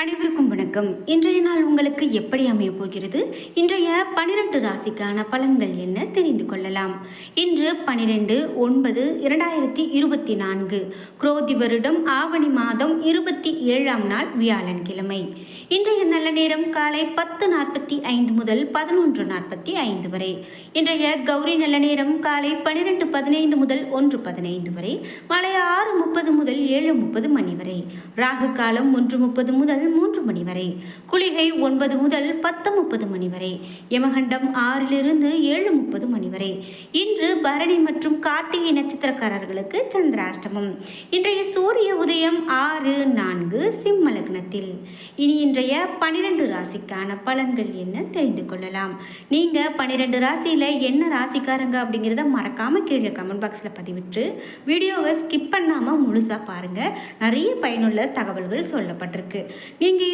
அனைவருக்கும் வணக்கம். இன்றைய நாள் உங்களுக்கு எப்படி அமைய போகிறது? இன்றைய பனிரெண்டு ராசிக்கான பலன்கள் என்ன தெரிந்து கொள்ளலாம். இன்று பனிரெண்டு ஒன்பது இரண்டாயிரத்தி இருபத்தி நான்கு. குரோதி வருடம் ஆவணி மாதம் இருபத்தி ஏழாம் நாள் வியாழன் கிழமை இன்றைய நல்ல நேரம் காலை பத்து நாற்பத்தி ஐந்து முதல் பதினொன்று நாற்பத்தி ஐந்து வரை. இன்றைய கௌரி நல்ல நேரம் காலை பனிரெண்டு பதினைந்து முதல் ஒன்று பதினைந்து வரை. மாலை ஆறு முப்பது முதல் ஏழு முப்பது மணி வரை. ராகு காலம் ஒன்று முப்பது முதல் el mundo. மணி வரை. குளிகை ஒன்பது முதல் பத்து முப்பது மணி வரை. யமகண்டம் ஆறிலிருந்து ஏழு முப்பது மணி வரை. இன்று பரணி மற்றும் கார்த்திகை நட்சத்திரக்காரர்களுக்கு சந்திராஷ்டமம். இன்றைய சூரிய உதயம் ஆறு நான்கு சிம்ம லக்னத்தில். இனி இன்றைய பனிரெண்டு ராசிக்கான பலன்கள் என்ன தெரிந்து கொள்ளலாம். நீங்க பன்னிரெண்டு ராசியில என்ன ராசிக்காரங்க அப்படிங்கிறத மறக்காம கீழே கமெண்ட் பாக்ஸில் பதிவிட்டு வீடியோவை ஸ்கிப் பண்ணாம முழுசா பாருங்க. நிறைய பயனுள்ள தகவல்கள் சொல்லப்பட்டிருக்கு. நீங்கள்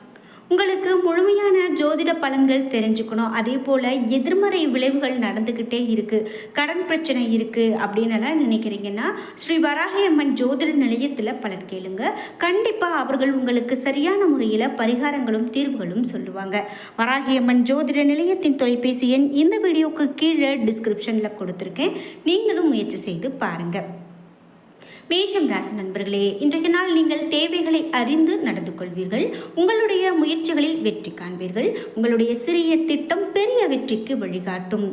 உங்களுக்கு முழுமையான ஜோதிட பலன்கள் தெரிஞ்சுக்கணும். அதே போல் எதிர்மறை விளைவுகள் நடந்துக்கிட்டே இருக்குது கடன் பிரச்சனை இருக்குது அப்படின்னு எல்லாம் நினைக்கிறீங்கன்னா ஸ்ரீ வராகி அம்மன் ஜோதிட நிலையத்தில் பலன் கேளுங்க. கண்டிப்பாக அவர்கள் உங்களுக்கு சரியான முறையில் பரிகாரங்களும் தீர்வுகளும் சொல்லுவாங்க. வராகி அம்மன் ஜோதிட நிலையத்தின் தொலைபேசி எண் இந்த வீடியோக்கு கீழே டிஸ்கிரிப்ஷனில் கொடுத்துருக்கேன். நீங்களும் முயற்சி செய்து பாருங்கள் மேஷம் ராசி நண்பர்களே இன்றைய நாள் நீங்கள் தேவைகளை அறிந்து நடந்து கொள்வீர்கள். உங்களுடைய முயற்சிகளில் வெற்றி காண்பீர்கள். உங்களுடைய சிறிய திட்டம் பெரிய வெற்றிக்கு வழிகாட்டும்.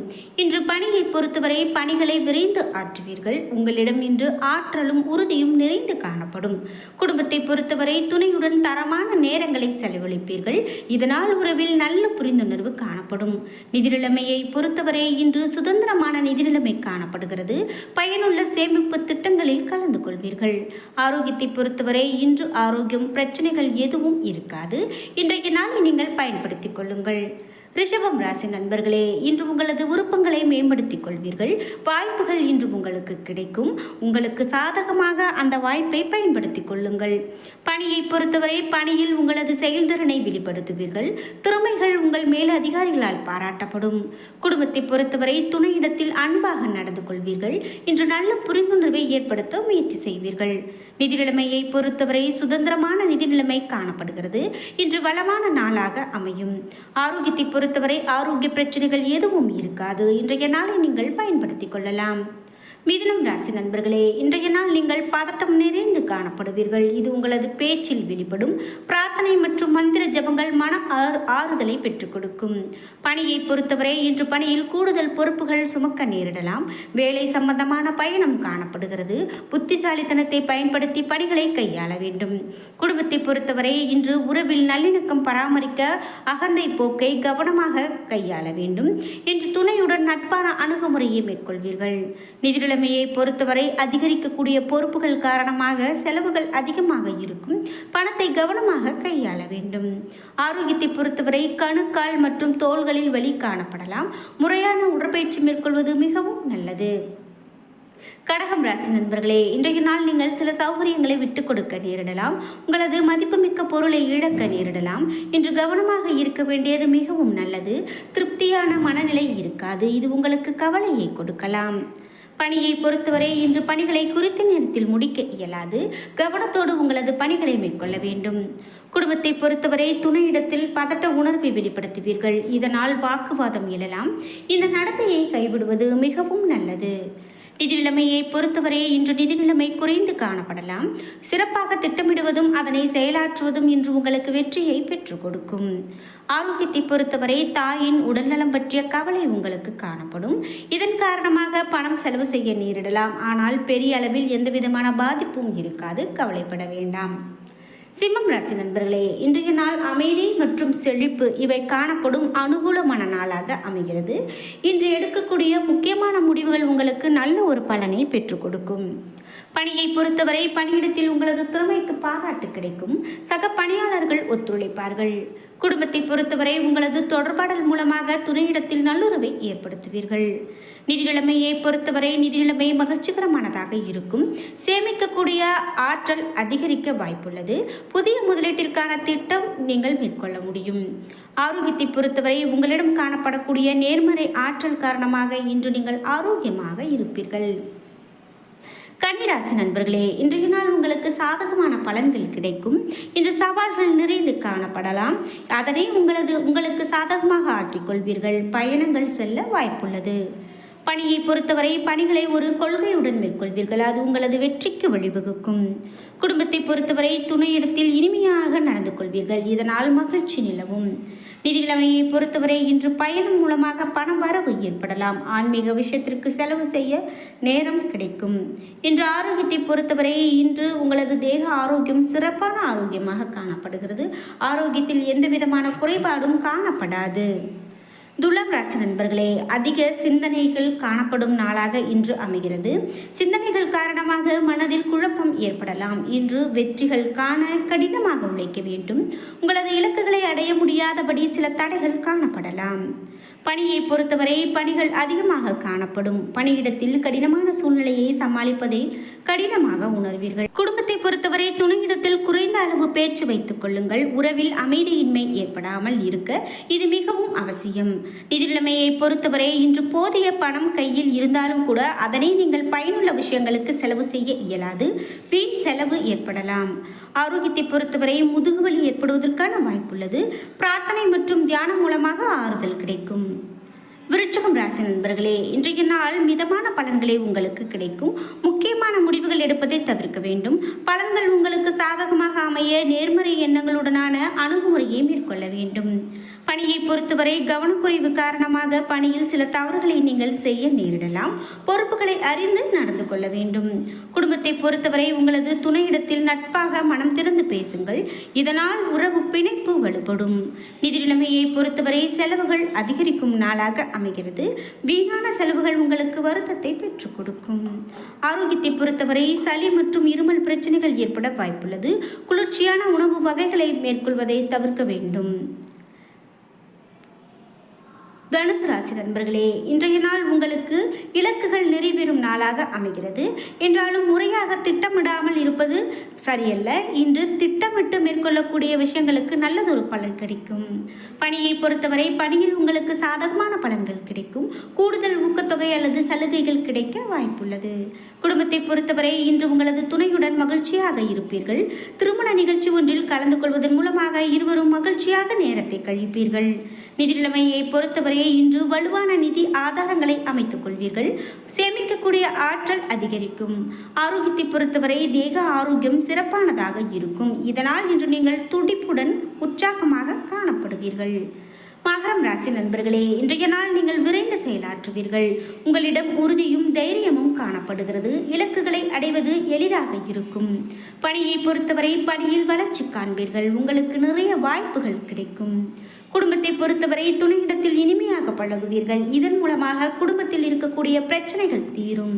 இன்று பணியை பொறுத்தவரை பணிகளை விரைந்து ஆற்றுவீர்கள். உங்களிடம் இன்று ஆற்றலும் உறுதியும் நிறைந்து காணப்படும். குடும்பத்தை பொறுத்தவரை துணையுடன் தரமான நேரங்களை செலவழிப்பீர்கள். இதனால் உறவில் நல்ல புரிந்துணர்வு காணப்படும். நிதிநிலைமையை பொறுத்தவரை இன்று சுதந்திரமான நிதிநிலைமை காணப்படுகிறது. பயனுள்ள சேமிப்பு திட்டங்களில் கலந்து கொள்வீர்கள். ஆரோக்கியத்தை பொறுத்தவரை இன்று ஆரோக்கியம் பிரச்சனைகள் எதுவும் இருக்காது. இன்றைய நாளை நீங்கள் பயன்படுத்திக் கொள்ளுங்கள். ரிஷபம் ராசி நண்பர்களே இன்று உங்களது விருப்பங்களை மேம்படுத்திக் கொள்வீர்கள். வாய்ப்புகள் இன்று உங்களுக்கு கிடைக்கும். உங்களுக்கு சாதகமாக அந்த வாய்ப்பை பயன்படுத்திக் கொள்ளுங்கள். பணியை பொறுத்தவரை பணியில் உங்களது செயல்திறனை வெளிப்படுத்துவீர்கள். திறமைகள் உங்கள் மேல் அதிகாரிகளால் பாராட்டப்படும். குடும்பத்தை பொறுத்தவரை துணையிடத்தில் அன்பாக நடந்து கொள்வீர்கள். இன்று நல்ல புரிந்துணர்வை ஏற்படுத்த முயற்சி செய்வீர்கள். நிதி நிலைமையை பொறுத்தவரை சுதந்திரமான நிதி நிலைமை காணப்படுகிறது. இன்று வளமான நாளாக அமையும். ஆரோக்கியத்தை பொறுத்தவரை ஆரோக்கிய பிரச்சனைகள் எதுவும் இருக்காது. இன்றைய நாளை நீங்கள் பயன்படுத்தி கொள்ளலாம். மிதுனம் ராசி நண்பர்களே இன்றைய நாள் நீங்கள் பதட்டம் நிறைந்து காணப்படுவீர்கள். இது உங்களது பேச்சில் வெளிப்படும் பிரார்த்தனை மற்றும் மந்திர ஜபங்கள் மன ஆறு- ஆறுதலை பெற்றுக் கொடுக்கும். பணியை பொறுத்தவரை இன்று பணியில் கூடுதல் பொறுப்புகள் சுமக்க நேரிடலாம். வேலை சம்பந்தமான பயணம் காணப்படுகிறது. புத்திசாலித்தனத்தை பயன்படுத்தி பணிகளை கையாள வேண்டும். குடும்பத்தை பொறுத்தவரை இன்று உறவில் நல்லிணக்கம் பராமரிக்க அகந்தை போக்கை கவனமாக கையாள வேண்டும். இன்று துணையுடன் நட்பான அணுகுமுறையை மேற்கொள்வீர்கள். நிதிநிலைமையை பொறுத்தவரை அதிகரிக்கக்கூடிய பொறுப்புகள் காரணமாக செலவுகள் அதிகமாக இருக்கும். பணத்தை கவனமாக கையாள வேண்டும். ஆரோக்கியத்தை பொறுத்தவரை கணுக்கால் மற்றும் தோள்களில் வலி காணப்படலாம். முறையான உடற்பயிற்சி மேற்கொள்வது மிகவும் நல்லது. கடகம் ராசி நண்பர்களே இன்றைய நாள் நீங்கள் சில சௌகரியங்களை விட்டு கொடுக்க நேரிடலாம். உங்களது மதிப்புமிக்க பொருளை இழக்க நேரிடலாம். இன்று கவனமாக இருக்க வேண்டியது மிகவும் நல்லது. திருப்தியான மனநிலை இருக்காது. இது உங்களுக்கு கவலையை கொடுக்கலாம். பணியை பொறுத்தவரை இன்று பணிகளை குறித்த நேரத்தில் முடிக்க இயலாது. கவனத்தோடு உங்களது பணிகளை மேற்கொள்ள வேண்டும். குடும்பத்தை பொறுத்தவரை துணையிடத்தில் பதட்ட உணர்வை வெளிப்படுத்துவீர்கள். இதனால் வாக்குவாதம் எழலாம். இந்த நடத்தையை கைவிடுவது மிகவும் நல்லது. நிதி நிலைமையை பொறுத்தவரை இன்று நிதி நிலைமை குறைந்து காணப்படலாம். சிறப்பாக திட்டமிடுவதும் அதனை செயலாற்றுவதும் இன்று உங்களுக்கு வெற்றியை பெற்றுக் கொடுக்கும். ஆரோக்கியத்தை பொறுத்தவரை தாயின் உடல்நலம் பற்றிய கவலை உங்களுக்கு காணப்படும். இதன் காரணமாக பணம் செலவு செய்ய நேரிடலாம். ஆனால் பெரிய அளவில் எந்தவிதமான பாதிப்பும் இருக்காது. கவலைப்பட வேண்டாம். சிம்மம் ராசி நண்பர்களே இன்றைய நாள் அமைதி மற்றும் செழிப்பு இவை காணப்படும் அனுகூலமான நாளாக அமைகிறது. இன்று எடுக்கக்கூடிய முக்கியமான முடிவுகள் உங்களுக்கு நல்ல ஒரு பலனை பெற்றுக் கொடுக்கும். பணியை பொறுத்தவரை பணியிடத்தில் உங்களது திறமைக்கு பாராட்டு கிடைக்கும். சக பணியாளர்கள் ஒத்துழைப்பார்கள். குடும்பத்தை பொறுத்தவரை உங்களது தொடர்பாடல் மூலமாக துணையிடத்தில் நல்லுறவை ஏற்படுத்துவீர்கள். நிதி நிலைமையை பொறுத்தவரை நிதி நிலைமை மகிழ்ச்சிகரமானதாக இருக்கும். சேமிக்கக்கூடிய ஆற்றல் அதிகரிக்க வாய்ப்புள்ளது. புதிய முதலீட்டிற்கான திட்டம் நீங்கள் மேற்கொள்ள முடியும். ஆரோக்கியத்தை பொறுத்தவரை உங்களிடம் காணப்படக்கூடிய நேர்மறை ஆற்றல் காரணமாக இன்று நீங்கள் ஆரோக்கியமாக இருப்பீர்கள். கன்னிராசி நண்பர்களே இன்றைய நாள் உங்களுக்கு சாதகமான பலன்கள் கிடைக்கும். இன்று சவால்கள் நிறைந்து காணப்படலாம். அதனை உங்களது உங்களுக்கு சாதகமாக ஆக்கிக் கொள்வீர்கள். பயணங்கள் செல்ல வாய்ப்புள்ளது. பணியை பொறுத்தவரை பணிகளை ஒரு கொள்கையுடன் மேற்கொள்வீர்கள். அது உங்களது வெற்றிக்கு வழிவகுக்கும். குடும்பத்தை பொறுத்தவரை துணையிடத்தில் இனிமையாக நடந்து கொள்வீர்கள். இதனால் மகிழ்ச்சி நிலவும். நிதி பொறுத்தவரை இன்று பயணம் மூலமாக பண வரவு ஏற்படலாம். ஆன்மீக விஷயத்திற்கு செலவு செய்ய நேரம் கிடைக்கும். இன்று ஆரோக்கியத்தை பொறுத்தவரை இன்று உங்களது தேக ஆரோக்கியம் சிறப்பான ஆரோக்கியமாக காணப்படுகிறது. ஆரோக்கியத்தில் எந்த விதமான குறைபாடும் காணப்படாது. துலாம் ராசி நண்பர்களே அதிக சிந்தனைகள் காணப்படும் நாளாக இன்று அமைகிறது. சிந்தனைகள் காரணமாக மனதில் குழப்பம் ஏற்படலாம். இன்று வெற்றிகள் காண கடினமாக உழைக்க வேண்டும். உங்களது இலக்குகளை அடைய முடியாதபடி சில தடைகள் காணப்படலாம். பணியை பொறுத்தவரை பணிகள் அதிகமாக காணப்படும். பணியிடத்தில் கடினமான சூழ்நிலையை சமாளிப்பதை கடினமாக உணர்வீர்கள். குடும்பத்தை பொறுத்தவரை துணையிடத்தில் குறைந்த அளவு பேச்சு வைத்துக் கொள்ளுங்கள். உறவில் அமைதியின்மை ஏற்படாமல் இருக்க இது மிகவும் அவசியம். நிதிநிலைமையை பொறுத்தவரை இன்று போதிய பணம் கையில் இருந்தாலும் கூட அதனை நீங்கள் பயனுள்ள விஷயங்களுக்கு செலவு செய்ய இயலாது. வீண் செலவு ஏற்படலாம். ஆரோக்கியத்தை பொறுத்தவரை முதுகுவலி ஏற்படுவதற்கான வாய்ப்புள்ளது. பிரார்த்தனை மற்றும் தியானம் மூலமாக ஆறுதல் கிடைக்கும். விருச்சகம் ராசி நண்பர்களே இன்றைய நாள் மிதமான பலன்களே உங்களுக்கு கிடைக்கும். முக்கியமான முடிவுகள் எடுப்பதை தவிர்க்க வேண்டும். பலன்கள் உங்களுக்கு சாதகமாக அமைய நேர்மறை எண்ணங்களுடனான அணுகுமுறையை மேற்கொள்ள வேண்டும். பணியை பொறுத்தவரை கவனக்குறைவு காரணமாக பணியில் சில தவறுகளை நீங்கள் செய்ய நேரிடலாம். பொறுப்புகளை அறிந்து நடந்து கொள்ள வேண்டும். குடும்பத்தை பொறுத்தவரை உங்களது துணையிடத்தில் நட்பாக மனம் திறந்து பேசுங்கள். இதனால் உறவு பிணைப்பு வலுப்படும். நிதி நிலைமையை பொறுத்தவரை செலவுகள் அதிகரிக்கும் நாளாக அமைகிறது. வீணான செலவுகள் உங்களுக்கு வருத்தத்தை பெற்றுக் கொடுக்கும். ஆரோக்கியத்தை பொறுத்தவரை சளி மற்றும் இருமல் பிரச்சனைகள் ஏற்பட வாய்ப்புள்ளது. குளிர்ச்சியான உணவு வகைகளை மேற்கொள்வதை தவிர்க்க வேண்டும். தனுசு ராசி நண்பர்களே இன்றைய நாள் உங்களுக்கு இலக்குகள் நிறைவேறும் நாளாக அமைகிறது. என்றாலும் முறையாக திட்டமிடாமல் இருப்பது சரியல்ல. இன்று திட்டமிட்டு மேற்கொள்ளக்கூடிய விஷயங்களுக்கு நல்லதொரு பலன் கிடைக்கும். பணியை பொறுத்தவரை பணியில் உங்களுக்கு சாதகமான பலன்கள் கிடைக்கும். கூடுதல் ஊக்கத்தொகை அல்லது சலுகைகள் கிடைக்க வாய்ப்புள்ளது. குடும்பத்தை பொறுத்தவரை இன்று உங்களது துணையுடன் மகிழ்ச்சியாக இருப்பீர்கள். திருமண நிகழ்ச்சி ஒன்றில் கலந்து கொள்வதன் மூலமாக இருவரும் மகிழ்ச்சியாக நேரத்தை கழிப்பீர்கள். நிதிநிலைமையை பொறுத்தவரை இன்று வலுவான நிதி ஆதாரங்களை அமைத்துக் கொள்வீர்கள். சேமிக்கக்கூடிய ஆற்றல் அதிகரிக்கும். ஆரோக்கியத்தை பொறுத்தவரை தேக ஆரோக்கியம் சிறப்பானதாக இருக்கும். இதனால் இன்று நீங்கள் துடிப்புடன் உற்சாகமாக காணப்படுவீர்கள். மகரம் ராசி நண்பர்களே இன்றைய நாள் நீங்கள் விரைந்து செயலாற்றுவீர்கள். உங்களிடம் உறுதியும் தைரியமும் காணப்படுகிறது. இலக்குகளை அடைவது எளிதாக இருக்கும். பணியை பொறுத்தவரை பணியில் வளர்ச்சி காண்பீர்கள். உங்களுக்கு நிறைய வாய்ப்புகள் கிடைக்கும். குடும்பத்தை பொறுத்தவரை துணையிடத்தில் இனிமையாக பழகுவீர்கள். இதன் மூலமாக குடும்பத்தில் இருக்கக்கூடிய பிரச்சனைகள் தீரும்.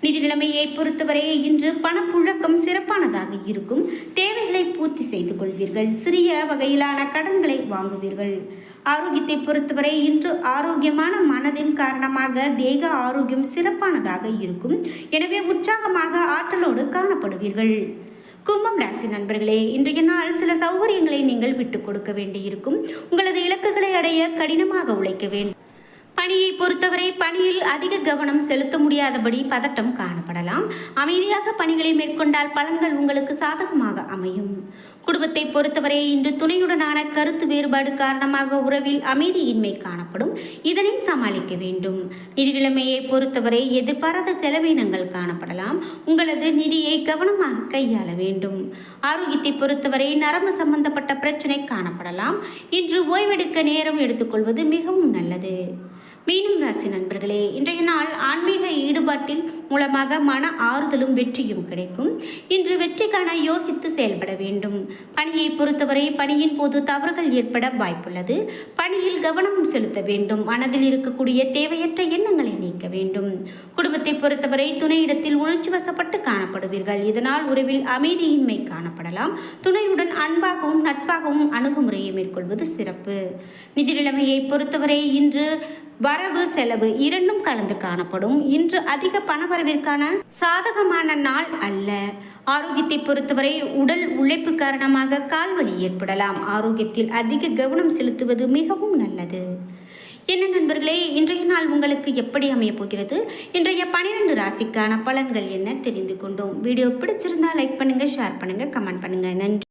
நிதி நிலைமையை பொறுத்தவரை இன்று பணப்புழக்கம் சிறப்பானதாக இருக்கும். தேவைகளை பூர்த்தி செய்து கொள்வீர்கள். சிறிய வகையிலான கடன்களை வாங்குவீர்கள். ஆரோக்கியத்தை பொறுத்தவரை இன்று ஆரோக்கியமான மனதின் காரணமாக தேக ஆரோக்கியம் சிறப்பானதாக இருக்கும். எனவே உற்சாகமாக ஆற்றலோடு காணப்படுவீர்கள். கும்பம் ராசி நண்பர்களே இன்றைய நாள் சில சௌகரியங்களை நீங்கள் விட்டுக் கொடுக்க வேண்டியிருக்கும். உங்களது இலக்குகளை அடைய கடினமாக உழைக்க வேண்டும் பணியை பொறுத்தவரை பணியில் அதிக கவனம் செலுத்த முடியாதபடி பதட்டம் காணப்படலாம். அமைதியாக பணிகளை மேற்கொண்டால் பலன்கள் உங்களுக்கு சாதகமாக அமையும். குடும்பத்தை பொறுத்தவரை இன்று துணையுடனான கருத்து வேறுபாடு காரணமாக உறவில் அமைதியின்மை காணப்படும். இதனை சமாளிக்க வேண்டும். நிதிநிலைமையை பொறுத்தவரை எதிர்பாராத செலவினங்கள் காணப்படலாம். உங்களது நிதியை கவனமாக கையாள வேண்டும். ஆரோக்கியத்தை பொறுத்தவரை நரம்பு சம்பந்தப்பட்ட பிரச்சனை காணப்படலாம். இன்று ஓய்வெடுக்க நேரம் எடுத்துக்கொள்வது மிகவும் நல்லது. மீனும் ராசி நண்பர்களே இன்றைய நாள் ஆன்மீக ஈடுபாட்டில் மூலமாக மன ஆறுதலும் வெற்றியும் கிடைக்கும். இன்று வெற்றிக்கான யோசித்து செயல்பட வேண்டும். பணியை பொறுத்தவரை பணியின் போது தவறுகள் ஏற்பட வாய்ப்புள்ளது. பணியில் கவனம் செலுத்த வேண்டும். மனதில் இருக்கக்கூடிய தேவையற்ற எண்ணங்களை நீக்க வேண்டும். குடும்பத்தை பொறுத்தவரை துணையிடத்தில் உணர்ச்சி வசப்பட்டு காணப்படுவீர்கள். இதனால் உறவில் அமைதியின்மை காணப்படலாம். துணையுடன் அன்பாகவும் நட்பாகவும் அணுகுமுறையை மேற்கொள்வது சிறப்பு. நிதி நிலைமையை பொறுத்தவரை இன்று வரவு செலவு இரண்டும் கலந்து காணப்படும். இன்று அதிக வரவிற்கான சாதகமான நாள் அல்ல. ஆரோக்கியத்தை பொறுத்தவரை உடல் உழைப்பு காரணமாக கால்வலி ஏற்படலாம். ஆரோக்கியத்தில் அதிக கவனம் செலுத்துவது மிகவும் நல்லது. என்ன நண்பர்களே இன்றைய நாள் உங்களுக்கு எப்படி அமைய போகிறது? இன்றைய பனிரெண்டு ராசிக்கான பலன்கள் என்ன தெரிந்து கொண்டோம்? வீடியோ பிடிச்சிருந்தா லைக் பண்ணுங்க ஷேர் பண்ணுங்க கமெண்ட் பண்ணுங்க. நன்றி.